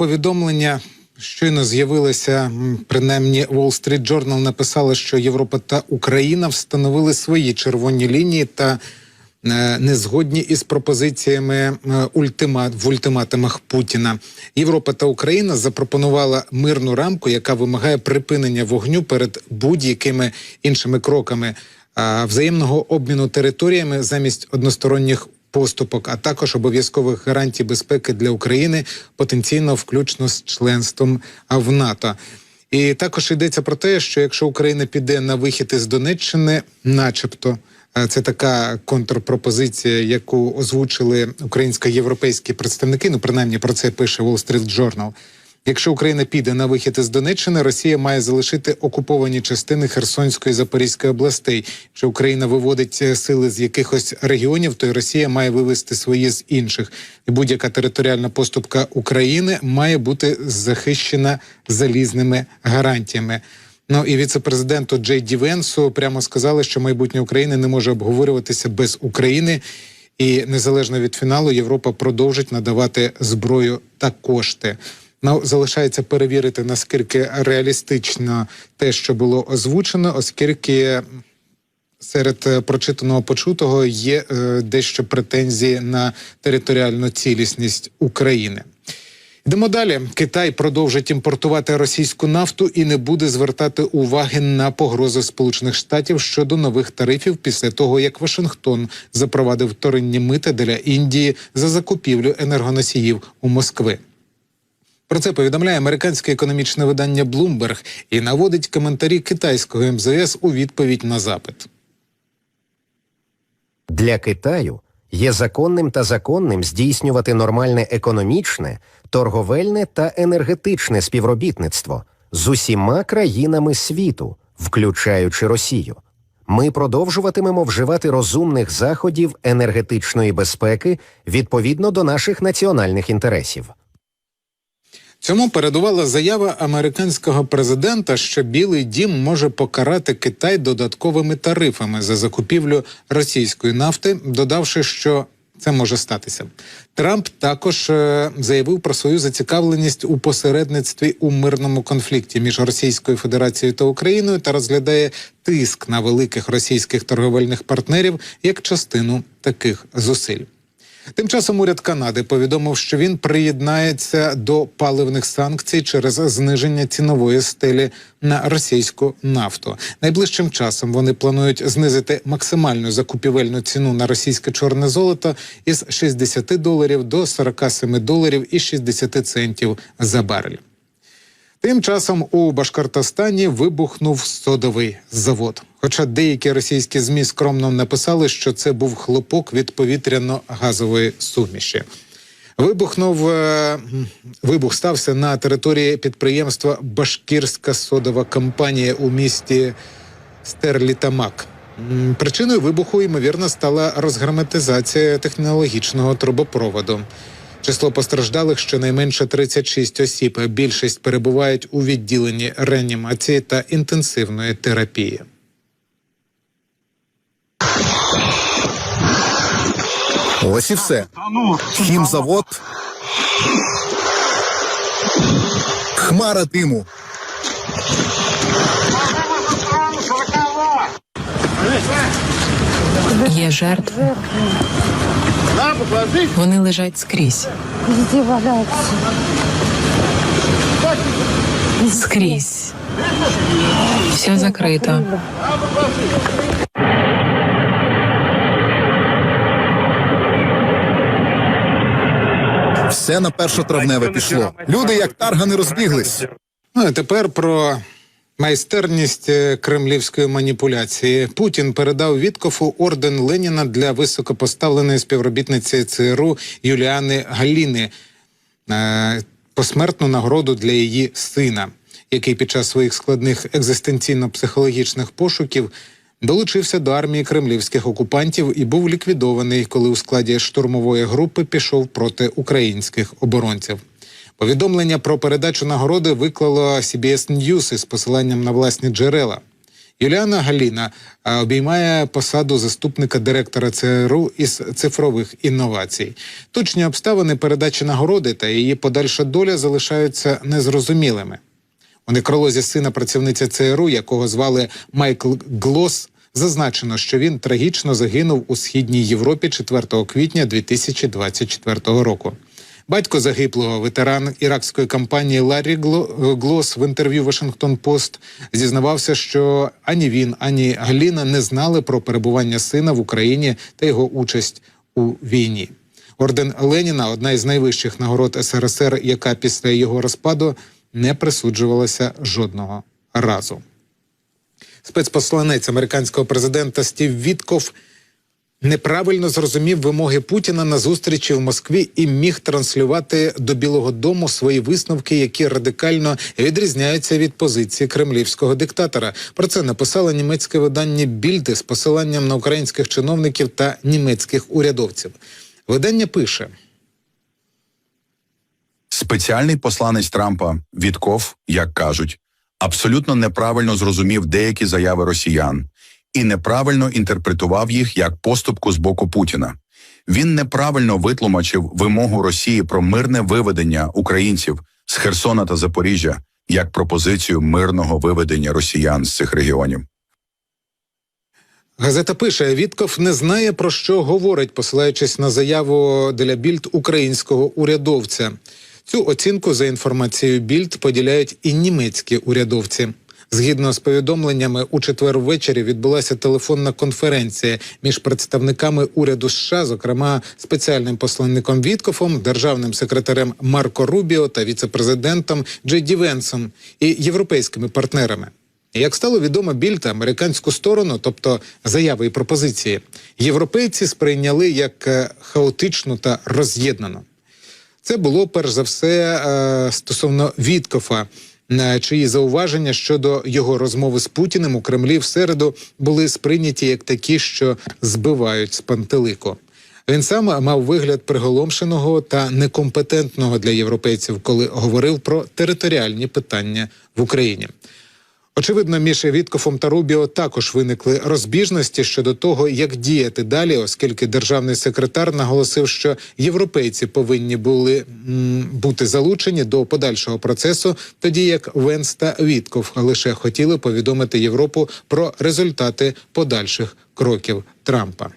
Повідомлення щойно з'явилося, м, принаймні Wall Street Journal написала, що Європа та Україна встановили свої червоні лінії та е, не згодні із пропозиціями е, ультима в ультиматумах Путіна. Європа та Україна запропонувала мирну рамку, яка вимагає припинення вогню перед будь-якими іншими кроками взаємного обміну територіями замість односторонніх поступок, а також обов'язкових гарантій безпеки для України, потенційно включно з членством в НАТО. І також йдеться про те, що якщо Україна піде на вихід із Донеччини, начебто. е, Це така контрпропозиція, яку озвучили українсько-європейські представники. Ну, принаймні про це пише Wall Street Journal. Якщо Україна піде на вихід із Донеччини, Росія має залишити окуповані частини Херсонської і Запорізької областей. Якщо Україна виводить е, сили з якихось регіонів, то й Росія має вивести свої з інших. І будь-яка територіальна поступка України має бути захищена залізними гарантіями. Ну і віце-президенту Джей Ді Венсу прямо сказали, що майбутнє України не може обговорюватися без України. І незалежно від фіналу Європа продовжить надавати зброю та кошти. Залишається перевірити наскільки реалістично те, що було озвучено, оскільки серед е, прочитаного почутого є е, дещо претензії на територіальну цілісність України. Йдемо далі. Китай продовжить імпортувати російську нафту і не буде звертати уваги на погрози Сполучених Штатів щодо нових тарифів після того, як Вашингтон запровадив вторинні мита для Індії за закупівлю енергоносіїв у Москви. Про це повідомляє американське економічне видання Bloomberg і наводить коментарі китайського МЗС у відповідь на запит. Для Китаю є законним та законним здійснювати нормальне економічне, торговельне та енергетичне співробітництво з усіма країнами світу, включаючи Росію. Ми продовжуватимемо вживати розумних заходів енергетичної безпеки відповідно до наших національних інтересів. Цьому передувала заява американського президента, що Білий Дім може покарати Китай додатковими тарифами за закупівлю російської нафти, додавши, що це може статися. Трамп також е, заявив про свою зацікавленість у посередництві у мирному конфлікті між Російською Федерацією та Україною та розглядає тиск на великих російських торговельних партнерів як частину таких зусиль. Тим часом уряд Канади повідомив, що він приєднається до паливних санкцій через зниження цінової стелі на російську нафту. Найближчим часом вони планують знизити максимальну закупівельну ціну на російське чорне золото із 60 доларів до 47 доларів і 60 центів за барель. Тим часом у Башкортостані вибухнув содовий завод. Хоча деякі російські змі скромно написали, що це був хлопок від повітряно-газової суміші. Вибухнув е, вибух стався на території підприємства Башкірська содова компанія у місті Стерлітамак. Причиною вибуху ймовірно стала розгерметизація технологічного трубопроводу. Число постраждалих щонайменше 36 осіб. Більшість перебувають у відділенні реанімації та інтенсивної терапії. Ось і все. Хімзавод. Хмара диму. Є жертви. Вони лежать скрізь. Скрізь. Все закрито. Все на першотравневе пішло. Люди як таргани розбіглись. Ну а тепер про майстерність е, кремлівської маніпуляції. Путін передав Віткофу орден Леніна для високопоставленої співробітниці ЦРУ Юліани Галіни. Е, посмертну нагороду для її сина, який під час своїх складних екзистенційно-психологічних пошуків долучився до армії кремлівських окупантів і був ліквідований, коли у складі штурмової групи пішов проти українських оборонців. Повідомлення про передачу нагороди виклало CBS News із посиланням на власні джерела. Юліана Галіна е, обіймає посаду заступника директора ЦРУ із цифрових інновацій. Точні обставини передачі нагороди та її подальша доля залишаються незрозумілими. У некролозі сина працівниці ЦРУ, якого звали Майкл Глос, зазначено, що він трагічно загинув у східній Європі 4 квітня 2024 року. Батько загиблого ветеран іракської кампанії Ларрі Глос в інтерв'ю Вашингтон Пост зізнавався, що ані він, ані Галіна не знали про перебування сина в Україні та його участь у війні. Орден Леніна одна із найвищих нагород СРСР, яка після його розпаду не присуджувалася жодного разу. Спецпосланець американського президента Стів Вітков неправильно зрозумів вимоги Путіна на зустрічі в Москві і міг транслювати до Білого Дому свої висновки, які радикально відрізняються від позиції кремлівського диктатора. Про це написало німецьке видання Більди з посиланням на українських чиновників та німецьких урядовців. Видання пише. Спеціальний посланець Трампа Вітков, як кажуть, абсолютно неправильно зрозумів деякі заяви росіян і неправильно інтерпретував їх як поступку з боку Путіна. Він неправильно витлумачив вимогу Росії про мирне виведення українців з Херсона та Запоріжжя як пропозицію мирного виведення росіян з цих регіонів. Газета пише: Вітков не знає про що говорить, посилаючись на заяву Деля Більд українського урядовця. Цю оцінку за інформацією Більд поділяють і німецькі урядовці. Згідно з повідомленнями, у четвер ввечері відбулася телефонна конференція між представниками уряду США, зокрема спеціальним посланником Віткофом, державним секретарем Марко Рубіо та віцепрезидентом Джей Ді Венсом і європейськими партнерами. Як стало відомо більд американську сторону, тобто заяви і пропозиції, європейці сприйняли як е, хаотичну та роз'єднану. Це було перш за все е, стосовно Віткофа, чиї зауваження щодо його розмови з Путіним у Кремлі в середу були сприйняті як такі, що збивають з пантелику. Він сам мав вигляд приголомшеного та некомпетентного для європейців, коли говорив про територіальні питання в Україні. Очевидно, між Віткофом та Рубіо також виникли розбіжності щодо того, як діяти далі, оскільки державний секретар наголосив, що європейці повинні були м, бути залучені до подальшого процесу, тоді як Венс та Вітков лише хотіли повідомити Європу про результати подальших кроків Трампа.